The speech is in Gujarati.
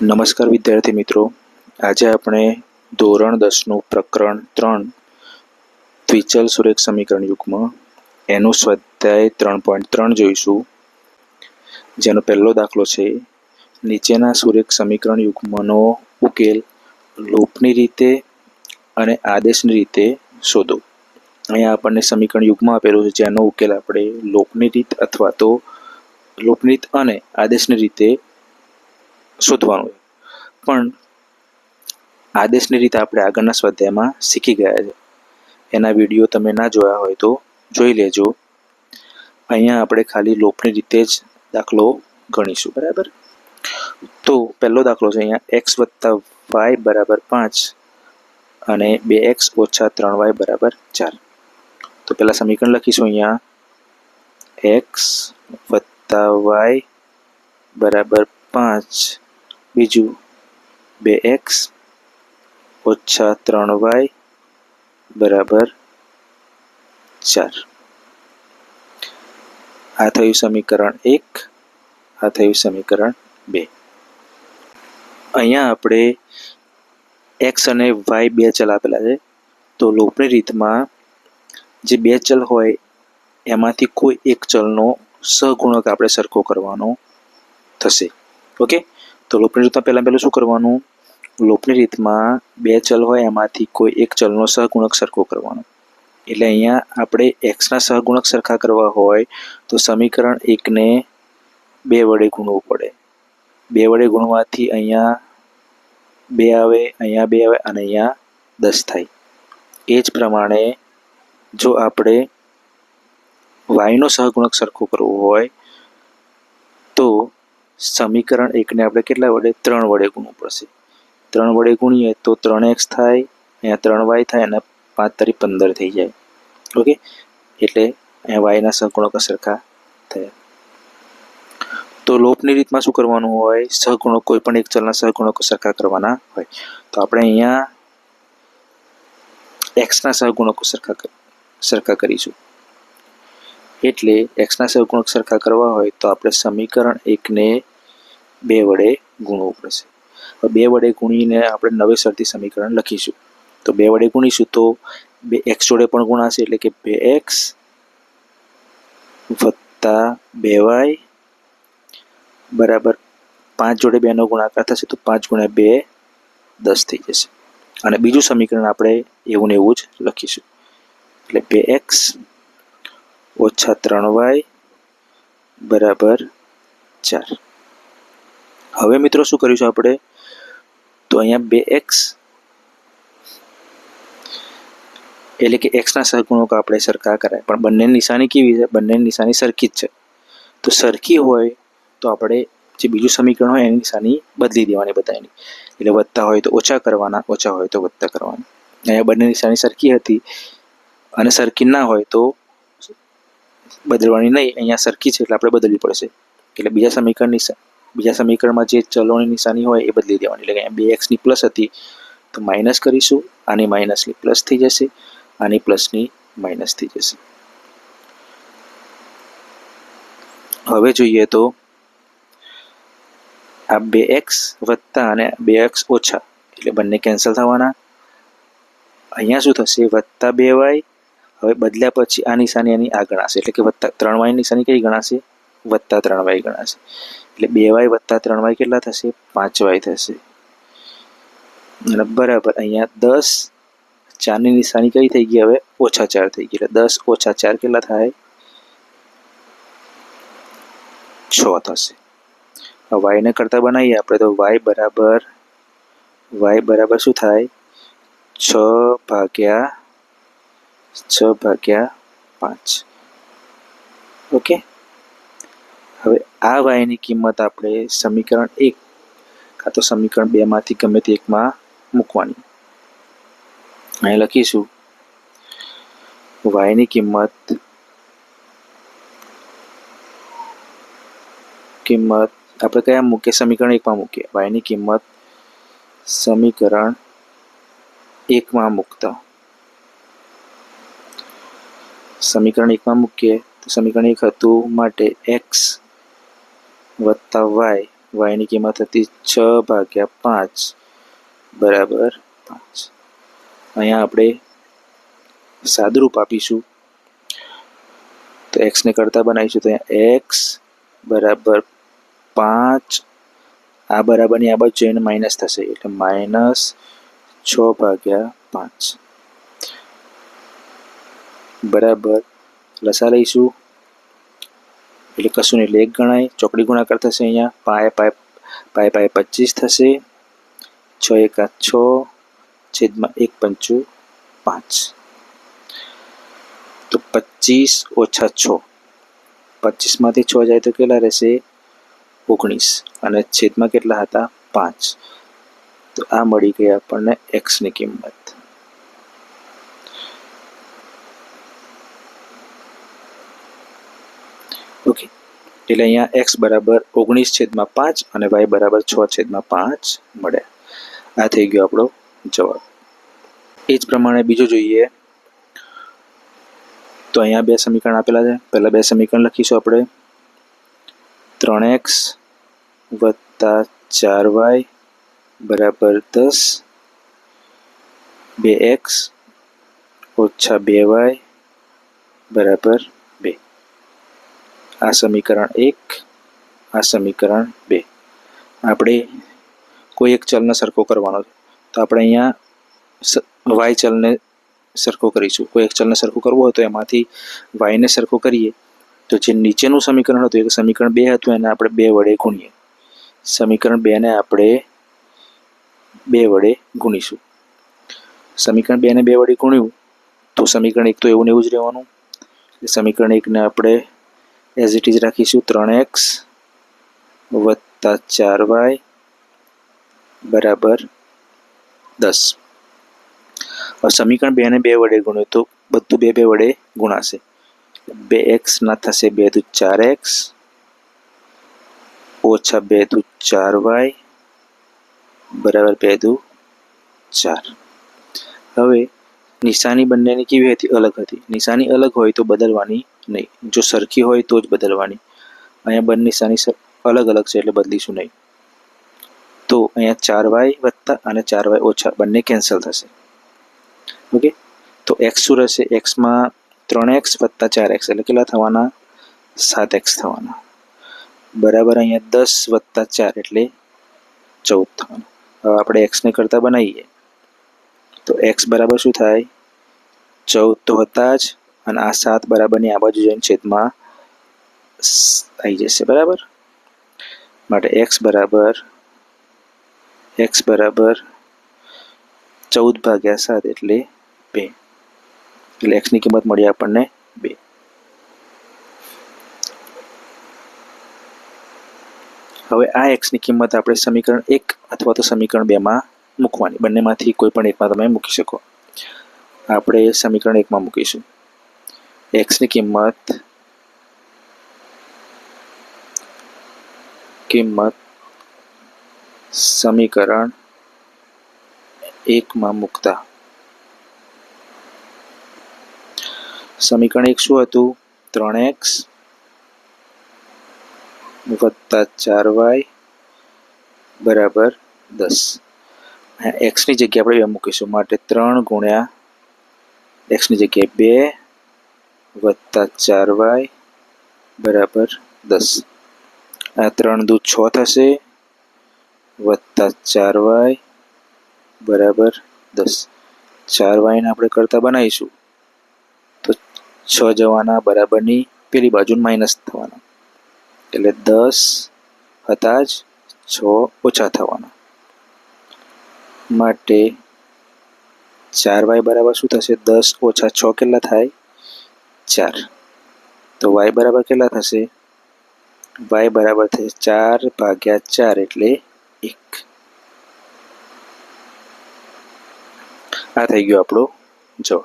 નમસ્કાર વિદ્યાર્થી મિત્રો. આજે આપણે ધોરણ દસનું પ્રકરણ ત્રણ દ્વિચલ સુરેખ સમીકરણ યુગમાં. એનું સ્વાધ્યાય ત્રણ પોઈન્ટ ત્રણ જોઈશું. જેનો પહેલો દાખલો છે, નીચેના સુરેખ સમીકરણ યુગ્મનો ઉકેલ લૂપની રીતે અને આદેશની રીતે શોધો. અહીંયા આપણને સમીકરણ યુગમાં આપેલું છે, જેનો ઉકેલ આપણે લોપની રીત અથવા તો લોપની અને આદેશની રીતે શોધવાનું. પણ આદેશની રીતે આપણે આગળના સ્વાધ્યાયમાં શીખી ગયા છે. એના વીડિયો તમે ના જોયા હોય તો જોઈ લેજો. અહીંયા આપણે ખાલી લોપની રીતે જ દાખલો ગણીશું. બરાબર? તો પહેલો દાખલો છે અહીંયા એક્સ વત્તા વાય બરાબર પાંચ અને બે એક્સ ઓછા ત્રણ વાય બરાબર ચાર. તો પહેલાં સમીકરણ લખીશું અહીંયા. એક્સ વત્તા વાય બરાબર પાંચ બીજું બે એક્સ ઓછા ત્રણ વાય બરાબર ચાર. આ થયું સમીકરણ એક, આ થયું સમીકરણ બે. અહીંયા આપણે એક્સ અને વાય બે ચલ આપેલા છે. તો લોપની રીતમાં જે બે ચલ હોય, એમાંથી કોઈ એક ચલનો સહગુણક આપણે સરખો કરવાનો થશે. ઓકે? તો લોપની રીતમાં પહેલાં પહેલું શું કરવાનું? લોપની રીતમાં બે ચલ હોય, એમાંથી કોઈ એક ચલનો સહગુણક સરખો કરવાનો. એટલે અહીંયા આપણે એક્સના સહગુણક સરખા કરવા હોય, તો સમીકરણ એકને બે વડે ગુણવું પડે. બે વડે ગુણવાથી અહીંયા બે આવે, અહીંયા બે આવે, અને અહીંયા દસ થાય. એ જ પ્રમાણે જો આપણે વાયનો સહગુણક સરખો કરવો હોય, તો સમીકરણ એકને આપણે કેટલા વડે? ત્રણ વડે ગુણવું પડશે. ત્રણ વડે ગુણીએ તો ત્રણ એક્સ થાય, અહીંયા ત્રણ વાય થાય અને પાંચ તરી પંદર થઈ જાય. ઓકે? એટલે અહીંયા વાયના સહગુણકો સરખા થયા. તો લોપની રીતમાં શું કરવાનું હોય? સહગુણક કોઈ પણ એક ચલના સહગુણકો સરખા કરવાના હોય. તો આપણે અહીંયા એક્સના સહગુણકો સરખા સરખા કરીશું. એટલે એક્સના સહગુણક સરખા કરવા હોય તો આપણે સમીકરણ એકને બે વડે ગુણવું પડશે. હવે બે વડે ગુણીને આપણે નવેસરથી સમીકરણ લખીશું. તો બે વડે ગુણીશું તો બે એક્સ જોડે પણ ગુણાશે એટલે કે બે એક્સ વત્તા બે વાય બરાબર પાંચ જોડે બેનો ગુણાકાર થશે તો પાંચ ગુણ્યા બે દસ થઈ જશે. અને બીજું સમીકરણ આપણે એવું ને એવું જ લખીશું. એટલે બે એક્સ ઓછા ત્રણ વાય બરાબર ચાર. હવે મિત્રો શું કરીશું આપણે? તો અહીંયા બે એક્સ એટલે કે એક્સના સહગુણકો આપણે સરખા કરાય. પણ બંનેની નિશાની કેવી છે? બંનેની નિશાની સરખી જ છે. તો સરખી હોય તો આપણે જે બીજું સમીકરણ હોય એની નિશાની બદલી દેવાની બધાની એટલે વધતા હોય તો ઓછા કરવાના, ઓછા હોય તો વધતા કરવાના. અહીંયા બંને નિશાની સરખી હતી અને સરખી ના હોય તો બદલવાની નહીં, અહીંયા સરખી છે એટલે આપણે બદલવી પડશે. એટલે બીજા સમીકરણની બીજા સમીકરણમાં જે ચલોની નિશાની હોય એ બદલી દેવાની. એટલે અહીંયા બે એક્સની પ્લસ હતી, તો માઇનસ કરીશું, આની માઇનસની પ્લસ થઈ જશે, આની પ્લસની માઇનસ થઈ જશે. હવે જોઈએ તો, આ બે એક્સ વત્તા અને બે એક્સ ઓછા, એટલે બંને કેન્સલ થવાના. અહીંયા શું થશે? વત્તા બે વાય હવે બદલ્યા પછી આ નિશાની એની આ ગણાશે. એટલે કે વત્તા ત્રણ વાય નિશાની કઈ ગણાશે? વત્તા ત્રણ વાય ગણાશે. એટલે બે વાય વત્તા ત્રણ વાય કેટલા થશે? પાંચ વાય થશે. અને બરાબર અહીંયા દસ ચારની નિશાની કઈ થઈ ગઈ? હવે ઓછા ચાર થઈ ગઈ. એટલે દસ ઓછા ચાર કેટલા થાય? છ થશે. હવે વાયને કરતા બનાવીએ આપણે તો વાય બરાબર વાય બરાબર શું થાય? છ ભાગ્યા છ ભાગ્યા પાંચ. ઓકે? હવે આ વાયની કિંમત આપણે સમીકરણ એક કાં તો સમીકરણ બેમાંથી ગમે તે એકમાં મૂકવાની. અહીં લખીશું. વાયની કિંમત કિંમત આપણે કયા મૂકીએ? સમીકરણ એકમાં મૂકીએ. વાયની કિંમત સમીકરણ એકમાં મૂકતા. સમીકરણ એકમાં મૂકીએ, તો સમીકરણ એક હતું માટે એક્સ વત્તા વાય વાયની કિંમત હતી છ ભાગ્યા પાંચ, બરાબર પાંચ. અહીંયા આપણે સાદુરૂપ આપીશું. તો એક્સને કરતા બનાવીશું તો અહીંયા એક્સ બરાબર પાંચ, આ બરાબરની આ બાજુ જઈને માઇનસ થશે, એટલે માઇનસ છ ભાગ્યા પાંચ. બરાબર. લસા લઈશું. એટલે કશું નહીં, એટલે ગણાય. ચોકડી ગુણાકાર થશે અહીંયા. પાય પાય પાય પાય પચીસ થશે. છ એકા છ, છેદમાં એક પંચું પાંચ. તો પચીસ ઓછા છ. પચીસમાંથી છ જાય તો કેટલા રહેશે? ઓગણીસ. અને છેદમાં કેટલા હતા? પાંચ. તો આ મળી ગઈ આપણને એક્સની કિંમત ઓકે એટલે અહીંયા એક્સ બરાબર ઓગણીસ છેદમાં પાંચ અને વાય બરાબર છ છેદમાં પાંચ મળે. આ થઈ ગયો આપણો જવાબ. એ જ પ્રમાણે બીજું જોઈએ. તો અહીંયા બે સમીકરણ આપેલા છે. પહેલાં બે સમીકરણ લખીશું આપણે. ત્રણ એક્સ વત્તા ચાર વાય બરાબર દસ. બે એક્સ ઓછા બે વાય બરાબર આ સમીકરણ એક, આ સમીકરણ બે. આપણે કોઈ એક ચલને સરખો કરવાનો છે. તો આપણે અહીંયા વાય ચલને સરખો કરીશું. કોઈ એક ચલને સરખું કરવું હોય તો એમાંથી વાયને સરખો કરીએ. તો જે નીચેનું સમીકરણ હતું, એ સમીકરણ બે હતું, એને આપણે બે વડે ગુણીએ. સમીકરણ બેને આપણે બે વડે ગુણીશું. સમીકરણ બેને બે વડે ગુણ્યું, તો સમીકરણ એક તો એવું ને એવું જ રહેવાનું. સમીકરણ એકને આપણે એઝ ઇટ ઇઝ રાખીશું ત્રણ એક્સ વત્તા ચાર વાય બરાબર દસ. હવે સમીકરણ બે ને બે વડે ગુણ્યું તો બધું બે બે વડે ગુણાશે. બે એક્સ ના થશે બે દુ ચાર એક્સ ઓછા બે દુ ચાર વાય બરાબર બે દુ ચાર. હવે નિશાની બંનેની કેવી હતી? અલગ હતી. નિશાની અલગ હોય તો બદલવાની નહીં. જો સરખી હોય તો જ બદલવાની. અહીંયા બંને નિશાની અલગ અલગ છે એટલે બદલીશું નહીં. તો અહીંયા ચાર વાય વત્તા અને ચાર વાય ઓછા બંને કેન્સલ થશે. ઓકે? તો એક્સ શું રહેશે? એક્સમાં ત્રણ એક્સ વત્તા ચાર એક્સ એટલે કેટલા થવાના? સાત એક્સ થવાના. બરાબર અહીંયા દસ વત્તા ચાર એટલે ચૌદ થવાના. હવે આપણે એક્સને કરતાં બનાવીએ. તો એક્સ બરાબર શું થાય? ચૌદ તો હતા જ અને આ સાત બરાબરની આ બાજુ જઈને છેદમાં આવી જશે, બરાબર? માટે એક્સ બરાબર એક્સ બરાબર ચૌદ ભાગ્યા સાત એટલે બે. એટલે એક્સની કિંમત મળી આપણને બે. હવે આ એક્સની કિંમત આપણે સમીકરણ એક અથવા તો સમીકરણ બેમાં મૂકવાની. બંનેમાંથી કોઈ પણ એકમાં તમે મૂકી શકો. આપણે સમીકરણ એકમાં મૂકીશું. એક્સની કિંમત કિંમત સમીકરણ એકમાં મૂકતા. સમીકરણ એક શું હતું? ત્રણ એક્સ વત્તા ચાર વાય બરાબર દસ. એક્સની જગ્યાએ આપણે બે મૂકીશું. માટે ત્રણ ગુણ્યા એક્સની જગ્યાએ બે વત્તા ચાર વાય બરાબર દસ. આ ત્રણ દૂધ છ થશે. વત્તા ચાર વાય બરાબર દસ. ચાર વાયને આપણે કરતા બનાવીશું. તો છ જવાના બરાબરની પેલી બાજુ માઇનસ થવાના. એટલે દસ હતા જ છ ઓછા થવાના. માટે ચાર વાય બરાબર શું થશે? દસ ઓછા છ કેટલા થાય? ચાર. તો વાય બરાબર કેટલા થશે? વાય બરાબર થશે ચાર ભાગ્યા ચાર એટલે એક. આ થઈ ગયો આપણો જવાબ.